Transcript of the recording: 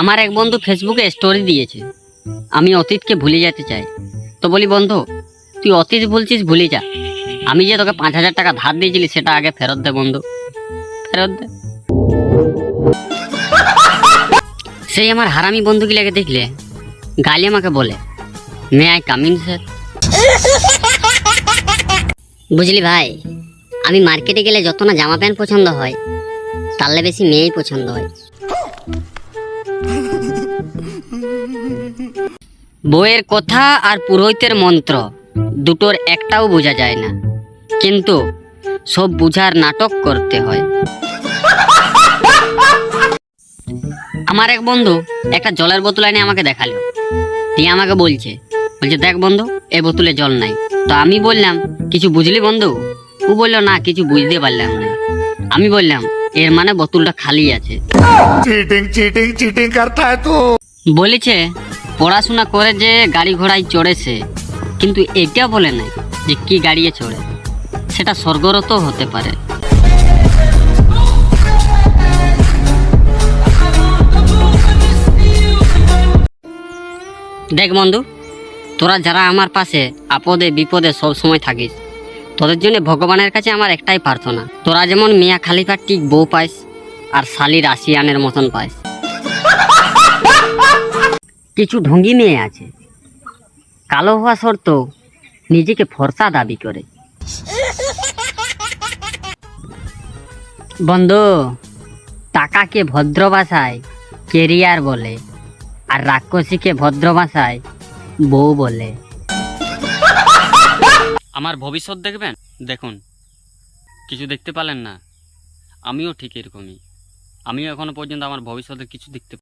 আমার এক বন্ধু ফেসবুকে স্টোরি দিয়েছে। আমি অতীতকে ভুলে যেতে চাই। তো বলি, বন্ধু, তুই অতীত বলছিস ভুলে যা। আমি যে তোকে পাঁচ হাজার টাকা ধার দিয়েছিলি, সেটা আগে ফেরত দে, বন্ধু। ফেরত দে। সেই আমার হারামি বন্ধুগুলাকে দেখলে গালি আমাকে বলে, মে আই কামিন, স্যার। বুঝলি ভাই, আমি মার্কেটে গেলে যত না জামা প্যান্ট পছন্দ হয় তাহলে বেশি মেয়েই পছন্দ হয়। বইয়ের কথা আর পুরোহিতের মন্ত্র, দুটোর একটাও বোঝা যায় না। কিন্তু সব বুঝার নাটক করতে হয়। আমার এক বন্ধু একটা জলের বোতল এনে আমাকে দেখাল। দিয়ে আমাকে বলছে বলছে, দেখ বন্ধু, এ বোতলে জল নাই। তো আমি বললাম, কিছু বুঝলি বন্ধু? ও বলল না কিছু বুঝতে পারলাম না। আমি বললাম এর মানে বোতলটা খালি আছে। চিটিং চিটিং চিটিং করতা বলেছে পড়াশোনা করে যে গাড়ি ঘোড়ায় চড়েছে কিন্তু এটা বলে না যে কি গাড়িয়ে চড়ে। সেটা স্বর্গরত হতে পারে। দেখ বন্ধু তোরা যারা আমার পাশে আপদে বিপদে সব সময় থাকিস। তোদের জন্য ভগবানের কাছে আমার একটাই প্রার্থনা। তোরা যেমন মিয়া খালিফার ঠিক বউ পাইস, আর শালির আসিয়ানের মতন পাইস। কিছু ঢঙ্গি মেয়ে আছে। কালো হওয়া সত্ত্বেও নিজেকে ফর্সা দাবি করে। বন্ধু, টাকাকে ভদ্র ভাষায় কেরিয়ার বলে, আর রাক্ষসীকে ভদ্র ভাষায় বউ বলে। আমার ভবিষ্যৎ দেখবেন? দেখুন, কিছু দেখতে পালেন না। আমিও ঠিক এরকমই। আমিও এখনও পর্যন্ত আমার ভবিষ্যতে কিছু দেখতে